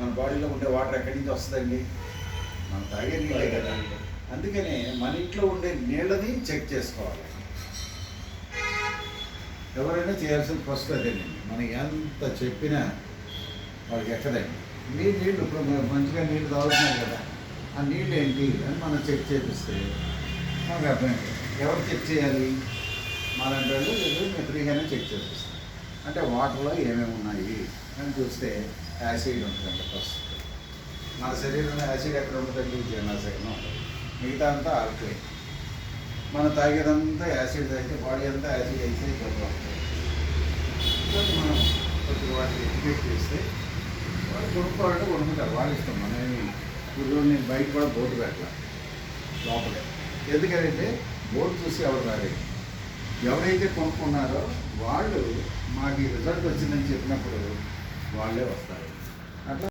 మన బాడీలో ఉండే వాటర్ ఎక్కడి నుంచి వస్తుందండి? మనం తాగే నీళ్ళే కదా. అందుకనే మన ఇంట్లో ఉండే నీళ్ళని చెక్ చేసుకోవాలి. ఎవరైనా చేయాల్సిన ఫస్ట్ అదేనండి. మనం ఎంత చెప్పినా వాళ్ళకి ఎక్కదండి. మీ నీళ్ళు ఇప్పుడు మంచిగా నీళ్ళు తాగుతున్నారు కదా ఆ నీళ్ళు ఏంటి అని మనం చెక్ చేపిస్తే మాకు అర్థమైంది ఎవరు చెక్ చేయాలి? మాలాంటి వాళ్ళు లేదు మేము ఫ్రీగానే చెక్ చేపిస్తాం అంటే వాటర్లో ఏమేమి ఉన్నాయి అని చూస్తే యాసిడ్ ఉంటుందండి ఫస్ట్. మన శరీరంలో యాసిడ్ ఎక్కడ ఉంటుందండి? జీర్ణాశయంలో ఉంటుంది. మిగతా అంతా ఆల్కలైన్ మనం తాగేదంతా యాసిడ్ తాగితే బాడీ అంతా యాసిడ్ అయితే జబ్బు అవుతుంది. మనం కొద్దిగా వాటిని ఎడ్యుకేట్ చేస్తే వాళ్ళు కొనుక్కోవాలంటే కొనుక్కుంటారు వాళ్ళు ఇష్టం మనం ఇప్పుడు నేను బయట కూడా బోర్డు పెట్టాల. లోపలే. ఎందుకంటే బోర్డు చూసి ఎవరు రాలేదు. ఎవరైతే కొనుక్కున్నారో వాళ్ళు మాకు ఈ రిజల్ట్ వచ్చిందని చెప్పినప్పుడు వాళ్ళే వస్తారు.